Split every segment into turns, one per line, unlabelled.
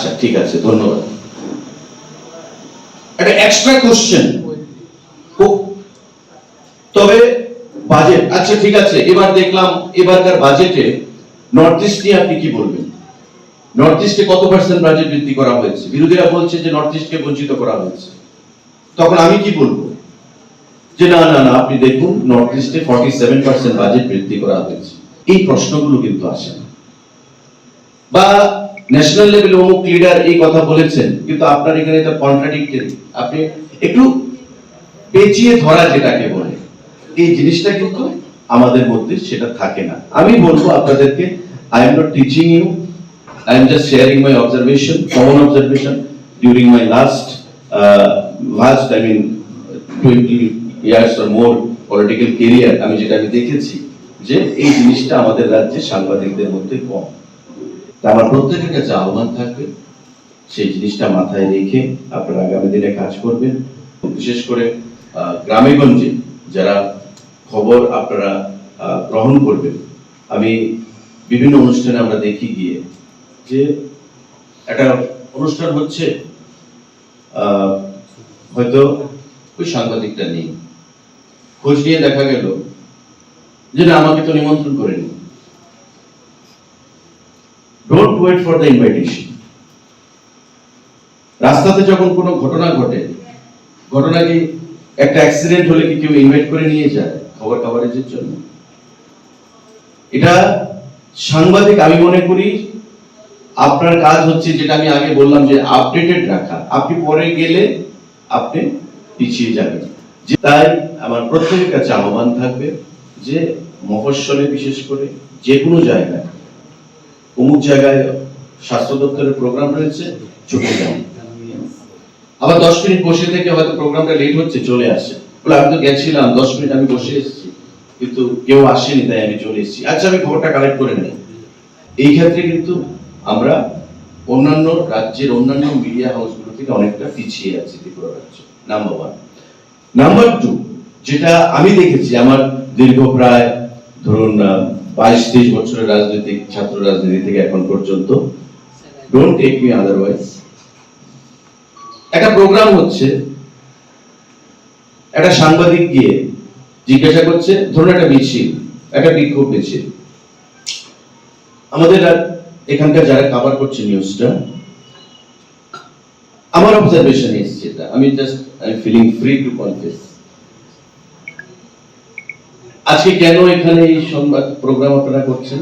আচ্ছা ঠিক আছে, ধন্যবাদ। একটা এক্সট্রা কোশ্চেন তবে বাজেট আচ্ছা ঠিক আছে, এবার দেখলাম এবারকার বাজেটে নর্থ ইস্ট নিয়ে আপনি কি বলবেন? নর্থ ইস্টে কত পার্সেন্ট বাজেট বৃদ্ধি করা হয়েছে? বিরোধীরা বলছে যে নর্থ ইস্টকে বঞ্চিত করা হয়েছে। তখন আমি কি বলব? যে না না না, আপনি দেখুন নর্থ ইস্টে ফর্টি সেভেন পার্সেন্ট বাজেট বৃদ্ধি করা হয়েছে। এই প্রশ্নগুলো কিন্তু আসে না। বা ন্যাশনাল লেভেলে অমুক লিডার এই কথা বলেছেন, কিন্তু আপনার এখানে এটা কন্ট্রাডিক্টরি আপনি একটু পেঁচিয়ে ধরা যেটাকে বলে, এই জিনিসটা কিন্তু আমাদের মধ্যে সেটা থাকে না। আমি বলব আপনাদেরকে I am not teaching you I am just sharing my observation common observation during my last last I mean twenty years or more political career আমি যেটা আমি দেখেছি যে এই জিনিসটা আমাদের রাজ্যে সাংবাদিকদের মধ্যে কম। আমার প্রত্যেকের কাছে আহ্বান থাকবে। সেই জিনিসটা মাথায় রেখে আপনারা আগামী দিনে কাজ করবেন। বিশেষ করে গ্রামেগঞ্জে যারা খবর আপনারা গ্রহণ করবেন, আমি বিভিন্ন অনুষ্ঠানে আমরা দেখি গিয়ে যে একটা অনুষ্ঠান হচ্ছে হয়তো ওই সাংবাদিকটা নেই। খোঁজ নিয়ে দেখা গেল যে না, আমাকে তো নিমন্ত্রণ করেনি। Don't wait for the invitation রাস্তাতে যখন কোনো ঘটনা ঘটে, ঘটনা কি একটা অ্যাক্সিডেন্ট হলে কি কেউ ইনভাইট করে নিয়ে যায় খবর কাভারেজের জন্য? এটা সাংবাদিক, আমি মনে করি আপনার কাজ হচ্ছে যেটা আমি আগে বললাম যে আপডেটেড রাখা। আপনি পরে গেলে আপনি পিছিয়ে যাবেন। তাই আমার প্রত্যেকের কাছে আহ্বান থাকবে যে মফস্বলে বিশেষ করে যে কোনো জায়গায় অমুক জায়গায় স্বাস্থ্য দপ্তরের প্রোগ্রাম রয়েছে ছুটে যান। আবার দশ মিনিট বসে থেকে হয়তো প্রোগ্রামটা লেট হচ্ছে, চলে আসে। বলে, আমি তো গেছিলাম, দশ মিনিট আমি বসে এসেছি। কিন্তু কেউ আসেনি, তাই আমি চলে এসেছি। আচ্ছা আমি খবরটা কালেক্ট করে নেই। এই ক্ষেত্রে কিন্তু আমরা অন্যান্য রাজ্যের অন্যান্য মিডিয়া হাউসগুলো থেকে অনেকটা পিছিয়ে আছি ত্রিপুরা রাজ্য নাম্বার ওয়ান নাম্বার টু যেটা আমি দেখেছি, আমার দীর্ঘ প্রায়, ধরুন বাইশ তেইশ বছরের রাজনৈতিক, ছাত্র রাজনীতি থেকে এখন পর্যন্ত। ডোন্ট টেক মি আদারওয়াইজ একটা প্রোগ্রাম হচ্ছে, একটা সাংবাদিক গিয়ে জিজ্ঞাসা করছে, ধরুন একটা মিছিল, একটা বিক্ষোভ মিছিল। আমাদের এখানকার যারা কভার করছে নিউজটা আমার অবজারভেশন এসছে আমি just I feeling free to confess আজকে কেন এখানে এই সংবাদ প্রোগ্রাম আপনারা করছেন?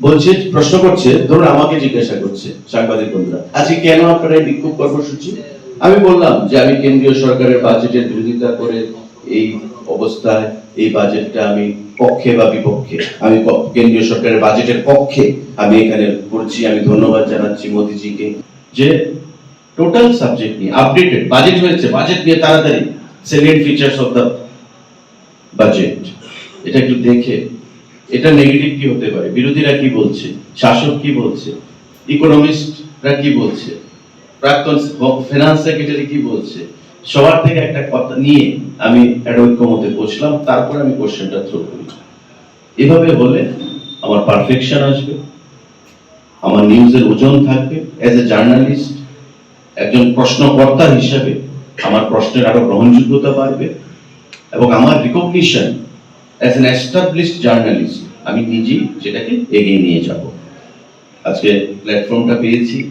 বলছে, প্রশ্ন করছে, ধরুন আমাকে জিজ্ঞাসা করছে সাংবাদিক বন্ধুরা আজকে কেন আপনারা এই বিক্ষোভ কর্মসূচি? আমি বললাম যে আমি কেন্দ্রীয় সরকারের বাজেটের বিরোধিতা করে এই অবস্থায়, এই বাজেটটা আমি পক্ষে বা বিপক্ষে, আমি কেন্দ্রীয় সরকারের বাজেটের পক্ষে আমি এখানে করছি। আমি ধন্যবাদ জানাচ্ছি মোদিজিকে যে টোটাল সাবজেক্ট নিয়ে আপডেটেড বাজেট হয়েছে বাজেট নিয়ে তাড়াতাড়ি salient features of the budget এটা একটু দেখে। এটা নেগেটিভ কি হতে পারে? বিরোধীরা কি বলছে? শাসক কি বলছে? ইকোনমিস্টরা কি বলছে? প্রাক্তন ফিনান্স সেক্রেটারি কি বলছে? সবার থেকে একটা কথা নিয়ে আমি একটা ঐক্যমতে পৌঁছলাম তারপর আমি কোশ্চেনটা থ্রো করি। এভাবে হলে আমার পারফেকশন আসবে, আমার নিউজের ওজন থাকবে। অ্যাজ এ জার্নালিস্ট একজন প্রশ্নকর্তা হিসাবে আমার প্রশ্নের আরও গ্রহণযোগ্যতা বাড়বে। এবং আমার recognition as an established journalist আমি নিজেই সেটাকে এগিয়ে নিয়ে যাব। আজকে প্ল্যাটফর্মটা পেয়েছি।